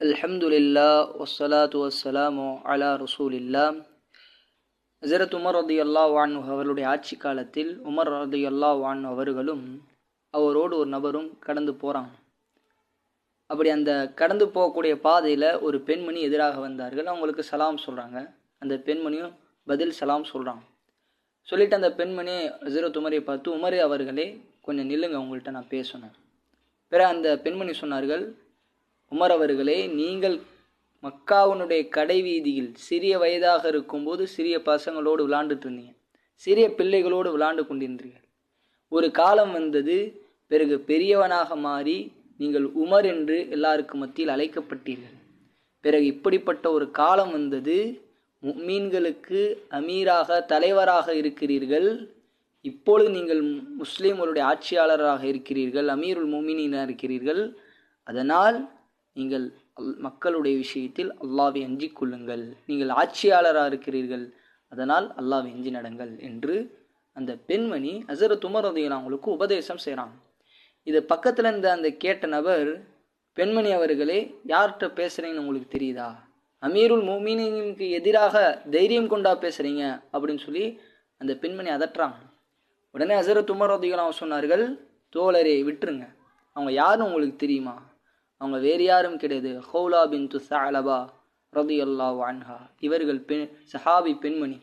அல்ஹம்துலில்லா ஒசலாத்து வசலாமோ அலா ரசூலில்லா ஹசரத் உமர் ரதி அல்லா வான் அவர்களுடைய ஆட்சி காலத்தில் உமர் ரதி அல்லா வான் அவர்களும் அவரோடு ஒரு நபரும் கடந்து போகிறாங்க அப்படி அந்த கடந்து போகக்கூடிய பாதையில் ஒரு பெண்மணி எதிராக வந்தார்கள். அவங்களுக்கு சலாம் சொல்கிறாங்க அந்த பெண்மணியும் பதில் சலாம் சொல்கிறாங்க சொல்லிட்டு அந்த பெண்மணி ஹசரத் உமரை பார்த்து உமரே அவர்களே கொஞ்சம் நில்லுங்க உங்கள்கிட்ட நான் பேசணும் பிற அந்த பெண்மணி சொன்னார்கள் உமர் அவர்களே நீங்கள் மக்காவுனுடைய கடை வீதியில் சிறிய வயதாக இருக்கும்போது சிறிய பசங்களோடு விளாண்டுட்டு இருந்தீங்க. சிறிய பிள்ளைகளோடு விளாண்டு கொண்டிருந்தீர்கள். ஒரு காலம் வந்தது பிறகு பெரியவனாக மாறி நீங்கள் உமர் என்று எல்லாருக்கும் மத்தியில் அழைக்கப்பட்டீர்கள். பிறகு இப்படிப்பட்ட ஒரு காலம் வந்தது மீன்களுக்கு அமீராக தலைவராக இருக்கிறீர்கள். இப்பொழுது நீங்கள் முஸ்லீம்களுடைய ஆட்சியாளராக இருக்கிறீர்கள் அமீருல் முமினாக இருக்கிறீர்கள். அதனால் நீங்கள் மக்களுடைய விஷயத்தில் அல்லாவை அஞ்சிக் கொள்ளுங்கள். நீங்கள் ஆட்சியாளராக இருக்கிறீர்கள் அதனால் அல்லாவை எஞ்சி நடங்கள் என்று அந்த பெண்மணி அசர உமரதையில் அவங்களுக்கு உபதேசம் செய்கிறாங்க இது பக்கத்தில் இருந்த அந்த கேட்ட நபர் பெண்மணி அவர்களே யார்கிட்ட பேசுகிறீங்கன்னு உங்களுக்கு தெரியுதா? அமீருல் மோமீனுக்கு எதிராக தைரியம் கொண்டா பேசுகிறீங்க அப்படின்னு சொல்லி அந்த பெண்மணி அதட்டுறாங்க உடனே அசரத் அவங்க சொன்னார்கள் தோழரே விட்டுருங்க. அவங்க யாருன்னு உங்களுக்கு தெரியுமா? அவங்க வேறு யாரும் கிடையாது. ஹவுலா பின் து சாலபா ரதி அல்லா வான்ஹா இவர்கள் பெண் சஹாபி பெண்மணி.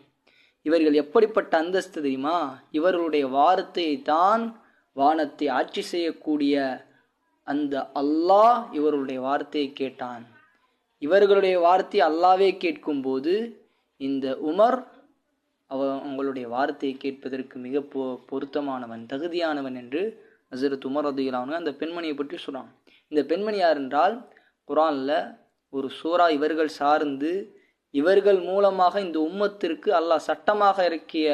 இவர்கள் எப்படிப்பட்ட அந்தஸ்து தெரியுமா? இவர்களுடைய வார்த்தையை தான் வானத்தை ஆட்சி செய்யக்கூடிய அந்த அல்லாஹ் இவர்களுடைய வார்த்தையை கேட்டான். இவர்களுடைய வார்த்தை அல்லாவே கேட்கும்போது இந்த உமர் அவ அவங்களுடைய வார்த்தையை கேட்பதற்கு மிக பொ பொருத்தமானவன் தகுதியானவன் என்று ஹசரத் உமர் அதிகளான அந்த பெண்மணியை பற்றி சொல்கிறாங்க இந்த பெண்மணி யார் என்றால் குரானில் ஒரு சூறா இவர்கள் சார்ந்து இவர்கள் மூலமாக இந்த உம்மத்திற்கு அல்லாஹ் சட்டமாக இறக்கிய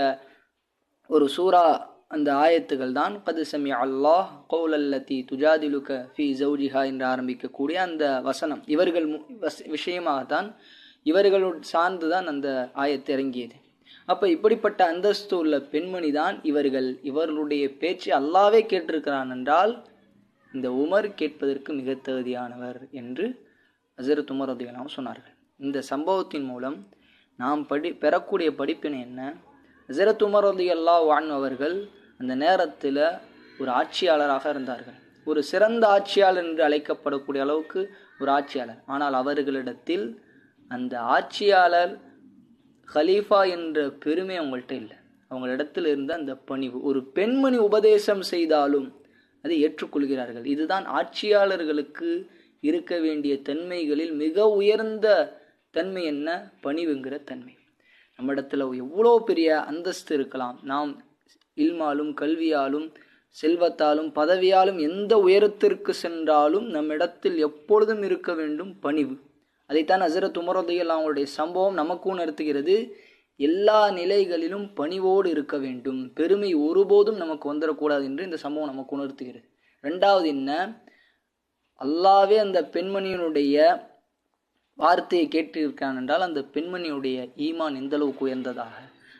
ஒரு சூறா அந்த ஆயத்துகள் தான் கது சமி அல்லாஹ் கௌல் அல்லத்தி துஜாதிலுக ஃபி ஜவுஜிஹா என்று ஆரம்பிக்கக்கூடிய அந்த வசனம். இவர்கள் விஷயமாகத்தான் இவர்களோடு சார்ந்து தான் அந்த ஆயத்து இறங்கியது. அப்போ இப்படிப்பட்ட அந்தஸ்து உள்ள பெண்மணி தான் இவர்கள். இவர்களுடைய பேச்சு அல்லாவே கேட்டிருக்கிறான் என்றால் இந்த உமர் கேட்பதற்கு மிக தகுதியானவர் என்று ஹசரத் உமர் அதிகலாம் சொன்னார்கள். இந்த சம்பவத்தின் மூலம் நாம் படி பெறக்கூடிய படிப்பினை என்ன? ஹசரத் உமர் அலி அல்லா வான் அவர்கள் அந்த நேரத்தில் ஒரு ஆட்சியாளராக இருந்தார்கள். ஒரு சிறந்த ஆட்சியாளர் என்று அழைக்கப்படக்கூடிய அளவுக்கு ஒரு ஆட்சியாளர். ஆனால் அவர்களிடத்தில் அந்த ஆட்சியாளர் ஹலீஃபா என்ற பெருமை அவங்கள்ட்ட இல்லை. அவங்களிடத்தில் இருந்த அந்த பணிவு ஒரு பெண்மணி உபதேசம் செய்தாலும் அதை ஏற்றுக்கொள்கிறார்கள். இதுதான் ஆட்சியாளர்களுக்கு இருக்க வேண்டிய தன்மைகளில் மிக உயர்ந்த தன்மை என்ன? பணிவுங்கிற தன்மை. நம்மிடத்தில் எவ்வளோ பெரிய அந்தஸ்து இருக்கலாம். நாம் இல்மாலும் கல்வியாலும் செல்வத்தாலும் பதவியாலும் எந்த உயரத்திற்கு சென்றாலும் நம்மிடத்தில் எப்பொழுதும் இருக்க வேண்டும் பணிவு. அதைத்தான் ஹசரத் உமரதையில் அவங்களுடைய சம்பவம் நமக்கு உணர்த்துகிறது எல்லா நிலைகளிலும் பணிவோடு இருக்க வேண்டும். பெருமை ஒருபோதும் நமக்கு வந்துடக்கூடாது என்று இந்த சம்பவம் நமக்கு உணர்த்துகிறது. ரெண்டாவது என்ன? அல்லாவே அந்த பெண்மணியினுடைய வார்த்தையை கேட்டிருக்கான் என்றால் அந்த பெண்மணியுடைய ஈமான் எந்த அளவுக்கு உயர்ந்ததாக?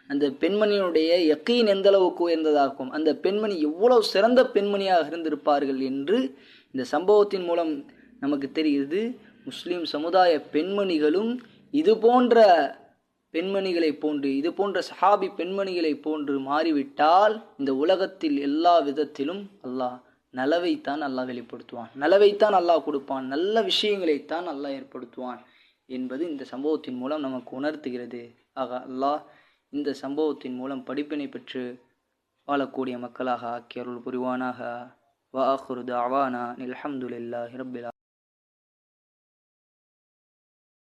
அந்த பெண்மணியினுடைய எக்கையின் எந்த அளவுக்கு உயர்ந்ததாகும்? அந்த பெண்மணி எவ்வளவு சிறந்த பெண்மணியாக இருந்திருப்பார்கள் என்று இந்த சம்பவத்தின் மூலம் நமக்கு தெரிகிறது. முஸ்லீம் சமுதாய பெண்மணிகளும் இது போன்ற பெண்மணிகளை போன்று இது போன்ற சஹாபி பெண்மணிகளை போன்று மாறிவிட்டால் இந்த உலகத்தில் எல்லா விதத்திலும் அல்லாஹ் நலவைத்தான் அல்லாஹ் வெளிப்படுத்துவான். நலவைத்தான் அல்லாஹ் கொடுப்பான். நல்ல விஷயங்களைத்தான் அல்லாஹ் ஏற்படுத்துவான் என்பது இந்த சம்பவத்தின் மூலம் நமக்கு உணர்த்துகிறது. ஆக அல்லாஹ் இந்த சம்பவத்தின் மூலம் படிப்பினை பெற்று வாழக்கூடிய மக்களாக ஆக்கி அருள் புரிவானாக. வாஹுரு அவானா அல்ஹம்துலில்லாஹி ரப்பில்